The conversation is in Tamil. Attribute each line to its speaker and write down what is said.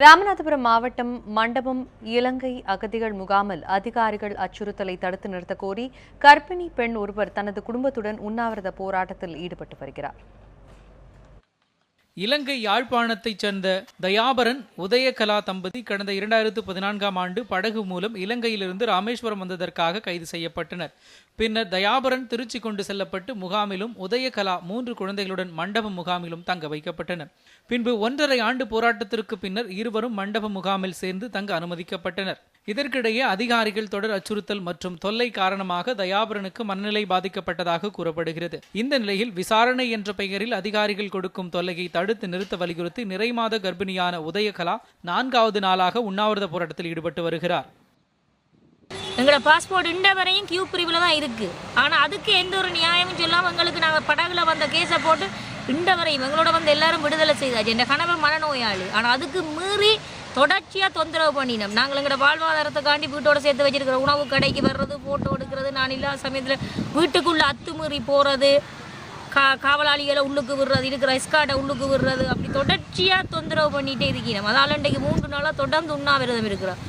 Speaker 1: ராமநாதபுரம் மாவட்டம் மண்டபம் இலங்கை அகதிகள் முகாமில் அதிகாரிகள் அச்சுறுத்தலை தடுத்து நிறுத்த கோரி கர்ப்பிணி பெண் ஒருவர் தனது குடும்பத்துடன் உண்ணாவிரத போராட்டத்தில் ஈடுபட்டு வருகிறார்.
Speaker 2: இலங்கை யாழ்ப்பாணத்தைச் சேர்ந்த தயாபரன் உதயகலா தம்பதி கடந்த இரண்டாயிரத்து பதினான்காம் ஆண்டு படகு மூலம் இலங்கையிலிருந்து ராமேஸ்வரம் வந்ததற்காக கைது செய்யப்பட்டனர். பின்னர் தயாபரன் திருச்சி கொண்டு செல்லப்பட்டு முகாமிலும் உதயகலா மூன்று குழந்தைகளுடன் மண்டபம் முகாமிலும் தங்க வைக்கப்பட்டனர். பின்பு ஒன்றரை ஆண்டு போராட்டத்திற்கு பின்னர் இருவரும் மண்டப முகாமில் சேர்ந்து தங்க அனுமதிக்கப்பட்டனர். இதற்கிடையே அதிகாரிகள் தொடர் அச்சுறுத்தல் மற்றும் தொல்லை காரணமாக தயாபரனுக்கு மனநிலை பாதிக்கப்பட்டதாக கூறப்படுகிறது. இந்த நிலையில் விசாரணை என்ற பெயரில் அதிகாரிகள் கொடுக்கும் தொல்லையை தடுத்து நிறுத்த வலியுறுத்தி நிறைமாத கர்ப்பிணியான உதயகலா நான்காவது நாளாக உண்ணாவிரத போராட்டத்தில் ஈடுபட்டு வருகிறார்.
Speaker 3: எங்களோட பாஸ்போர்ட் இந்த வரையும் கியூ பிரிவில் தான் இருக்குது ஆனால் அதுக்கு எந்த ஒரு நியாயமும் சொல்லாமல் எங்களுக்கு நாங்கள் படகுல வந்த கேஸை போட்டு இந்த வரையும் எங்களோட வந்து எல்லாரும் விடுதலை செய்தாச்சு என் கணவர் மனநோயாளி. ஆனால் அதுக்கு மீறி தொடர்ச்சியாக தொந்தரவு பண்ணினோம். நாங்கள் எங்களோட வாழ்வாதாரத்துக்காண்டி வீட்டோட சேர்த்து வச்சிருக்கிற உணவு கடைக்கு வர்றது ஃபோட்டோ எடுக்கிறது நான் இல்லாத சமயத்தில் வீட்டுக்குள்ளே அத்துமீறி போகிறது கா காவலாளிகளை உள்ளுக்கு விடுறது இருக்கிற எஸ்கார்டை உள்ளுக்கு விடுறது அப்படி தொடர்ச்சியாக தொந்தரவு பண்ணிகிட்டே இருக்கிறோம் அதால் இன்றைக்கு மூன்று நாளாக தொடர்ந்து உண்ணாவிரதம் இருக்கிறோம்.